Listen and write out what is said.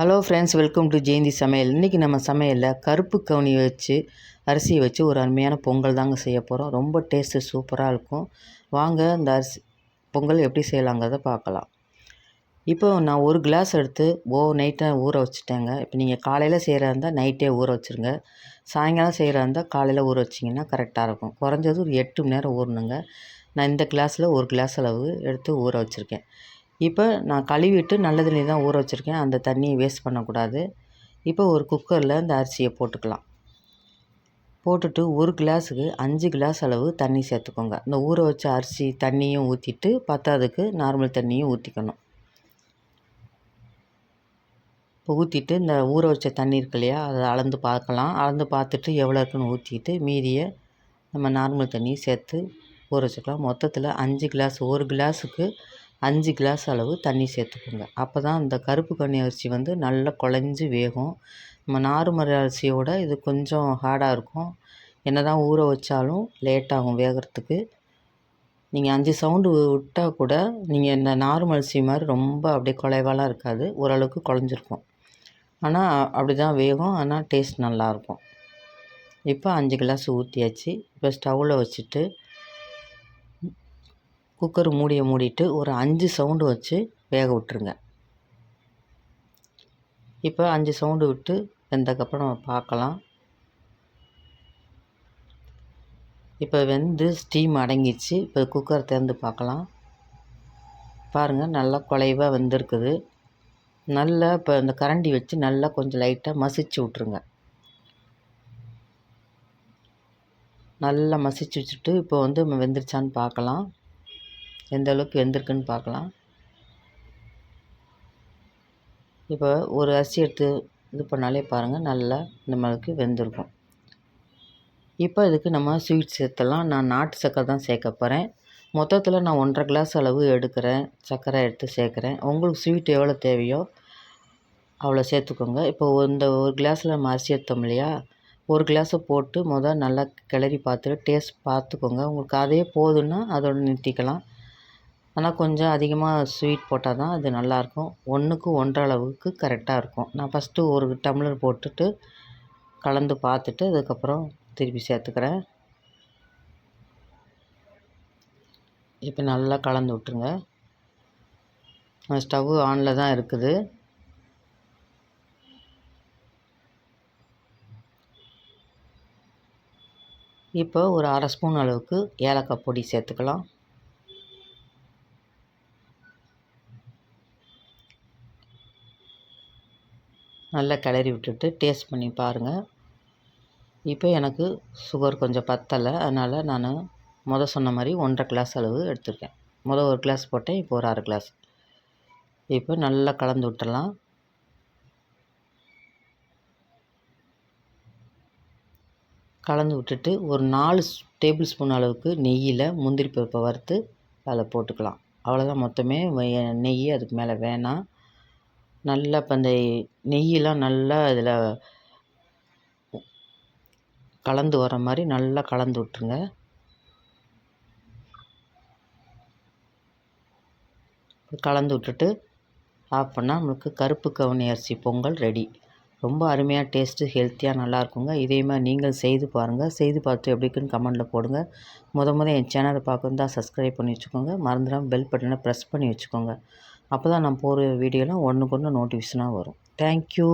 Hello friends welcome to Jayanthi சமையல் இன்றைக்கி நம்ம சமையலில் கருப்பு கவுனி வச்சு அரிசியை வச்சு ஒரு அருமையான பொங்கல் தாங்க செய்ய போகிறோம் ரொம்ப டேஸ்ட்டு சூப்பராக இருக்கும். வாங்க இந்த அரிசி பொங்கல் எப்படி செய்யலாங்கிறத பார்க்கலாம். இப்போ நான் ஒரு கிளாஸ் எடுத்து ஓ நைட்டை ஊற வச்சுட்டேங்க. இப்போ நீங்கள் காலையில் செய்கிறா இருந்தால் நைட்டே ஊற வச்சுருங்க. சாயங்காலம் செய்கிறா இருந்தால் காலையில் ஊற வச்சிங்கன்னா கரெக்டாக இருக்கும். குறைஞ்சது ஒரு எட்டு மணி நேரம் ஊறணுங்க. நான் இந்த கிளாஸில் ஒரு கிளாஸ் அளவு எடுத்து ஊற வச்சுருக்கேன். இப்போ நான் கழுவிட்டு நல்ல தண்ணி தான் ஊற வச்சுருக்கேன். அந்த தண்ணியை வேஸ்ட் பண்ணக்கூடாது. இப்போ ஒரு குக்கரில் இந்த அரிசியை போட்டுக்கலாம். போட்டுட்டு ஒரு கிளாஸுக்கு அஞ்சு கிளாஸ் அளவு தண்ணி சேர்த்துக்கோங்க. இந்த ஊற வச்ச அரிசி தண்ணியும் ஊற்றிட்டு பத்தாவதுக்கு நார்மல் தண்ணியும் ஊற்றிக்கணும் இப்போ ஊற்றிட்டு இந்த ஊற வச்ச தண்ணி இருக்கு இல்லையா அதை அளந்து பார்க்கலாம். அளந்து பார்த்துட்டு எவ்வளோ இருக்குன்னு ஊற்றிட்டு மீதியை நம்ம நார்மல் தண்ணியை சேர்த்து ஊற வச்சுக்கலாம். மொத்தத்தில் அஞ்சு கிளாஸ் ஒரு கிளாஸுக்கு அஞ்சு கிளாஸ் அளவு தண்ணி சேர்த்துக்கோங்க. அப்போ தான் இந்த கருப்பு கன்னி அரிசி வந்து நல்லா குழஞ்சி வேகும். நம்ம நார்மல் அரிசியோட இது கொஞ்சம் ஹார்டாக இருக்கும். என்ன தான் ஊற வச்சாலும் லேட் ஆகும் வேகிறதுக்கு. நீங்கள் அஞ்சு சவுண்டு விட்டால் கூட நீங்கள் இந்த நார்மல் அரிசி மாதிரி ரொம்ப அப்படியே குலைவாலாம் இருக்காது. ஓரளவுக்கு குழஞ்சிருக்கும். ஆனால் அப்படி தான் வேகும் ஆனால் டேஸ்ட் நல்லாயிருக்கும் இப்போ அஞ்சு கிளாஸ் ஊற்றியாச்சு இப்போ ஸ்டவ்வில் வச்சுட்டு குக்கர் மூடியை மூடிட்டு ஒரு அஞ்சு சவுண்டு வச்சு வேக விட்டுருங்க. இப்போ அஞ்சு சவுண்டு விட்டு வெந்தக்கப்புறம் நம்ம பார்க்கலாம். இப்போ வெந்து ஸ்டீம் அடங்கிடுச்சு இப்போ குக்கர் திறந்து பார்க்கலாம். பாருங்கள் நல்லா குலைவாக வெந்திருக்குது. நல்லா இப்போ இந்த கரண்டி வச்சு நல்லா கொஞ்சம் லைட்டாக மசிச்சு விட்ருங்க நல்லா மசிச்சு வச்சுட்டு இப்போ வந்து வெந்துருச்சான்னு பார்க்கலாம். எந்த அளவுக்கு வெந்திருக்குன்னு பார்க்கலாம். இப்போ ஒரு அரிசி எடுத்து இது பண்ணாலே பாருங்கள் நல்லா நம்மளுக்கு வெந்திருக்கும். இப்போ இதுக்கு நம்ம ஸ்வீட் சேர்த்தலாம் நான் நாட்டு சக்கரை தான் சேர்க்க போகிறேன் மொத்தத்தில் நான் ஒன்றரை கிளாஸ் அளவு எடுக்கிறேன். சர்க்கரை எடுத்து சேர்க்குறேன். உங்களுக்கு ஸ்வீட் எவ்வளோ தேவையோ அவ்வளோ சேர்த்துக்கோங்க. இப்போ இந்த ஒரு கிளாஸில் நம்ம அரிசி எடுத்தோம் இல்லையா? ஒரு கிளாஸை போட்டு முதல் நல்லா கிளறி பார்த்துட்டு டேஸ்ட் பார்த்துக்கோங்க. உங்களுக்கு அதே போதுன்னா அதோட நிறுத்திக்கலாம். ஆனால் கொஞ்சம் அதிகமாக ஸ்வீட் போட்டால் தான் அது நல்லாயிருக்கும். ஒன்றுக்கு ஒன்றரை அளவுக்கு கரெக்டாக இருக்கும். நான் ஃபஸ்ட்டு ஒரு டம்ளர் போட்டுட்டு கலந்து பார்த்துட்டு அதுக்கப்புறம் திருப்பி சேர்த்துக்கிறேன். இப்போ நல்லா கலந்து விட்ருங்க ஸ்டவ்வு ஆனில் தான் இருக்குது. இப்போ ஒரு அரை ஸ்பூன் அளவுக்கு ஏலக்காய் பொடி சேர்த்துக்கலாம். நல்லா கிளறி விட்டுட்டு டேஸ்ட் பண்ணி பாருங்கள் இப்போ எனக்கு சுகர் கொஞ்சம் பத்தலை. அதனால் நான் மொதல் சொன்ன மாதிரி ஒன்றரை கிளாஸ் அளவு எடுத்துருக்கேன். மொதல் ஒரு கிளாஸ் போட்டேன் இப்போ ஒரு அரை கிளாஸ். இப்போ நல்லா கலந்து விட்டுடலாம். கலந்து விட்டுட்டு ஒரு நாலு டேபிள் ஸ்பூன் அளவுக்கு நெய்யில் முந்திரி பருப்பை வறுத்து அதில் போட்டுக்கலாம். அவ்வளோதான் மொத்தமே நெய் அதுக்கு மேலே வேணாம். நல்லா இப்போ அந்த நெய்யெலாம் நல்லா இதில் கலந்து வர மாதிரி நல்லா கலந்து விட்ருங்க கலந்து விட்டுட்டு ஆஃப் பண்ணால் நம்மளுக்கு கருப்பு கவுனி அரிசி பொங்கல் ரெடி. ரொம்ப அருமையாக டேஸ்ட்டு ஹெல்த்தியாக நல்லாயிருக்குங்க இதே மாதிரி நீங்கள் செய்து பாருங்கள் செய்து பார்த்து எப்படி இருக்குன்னு கமெண்டில் போடுங்க. முத முத என் சேனலை பார்க்குறதா தான் சப்ஸ்கிரைப் பண்ணி வச்சுக்கோங்க. மறந்துடாமல் பெல் பட்டனை ப்ரெஸ் பண்ணி வச்சுக்கோங்க. அப்போ தான் நான் போகிற வீடியோலாம் ஒன்றுக்கு ஒன்று நோட்டிஃபிகேஷனாக வரும். தேங்க்யூ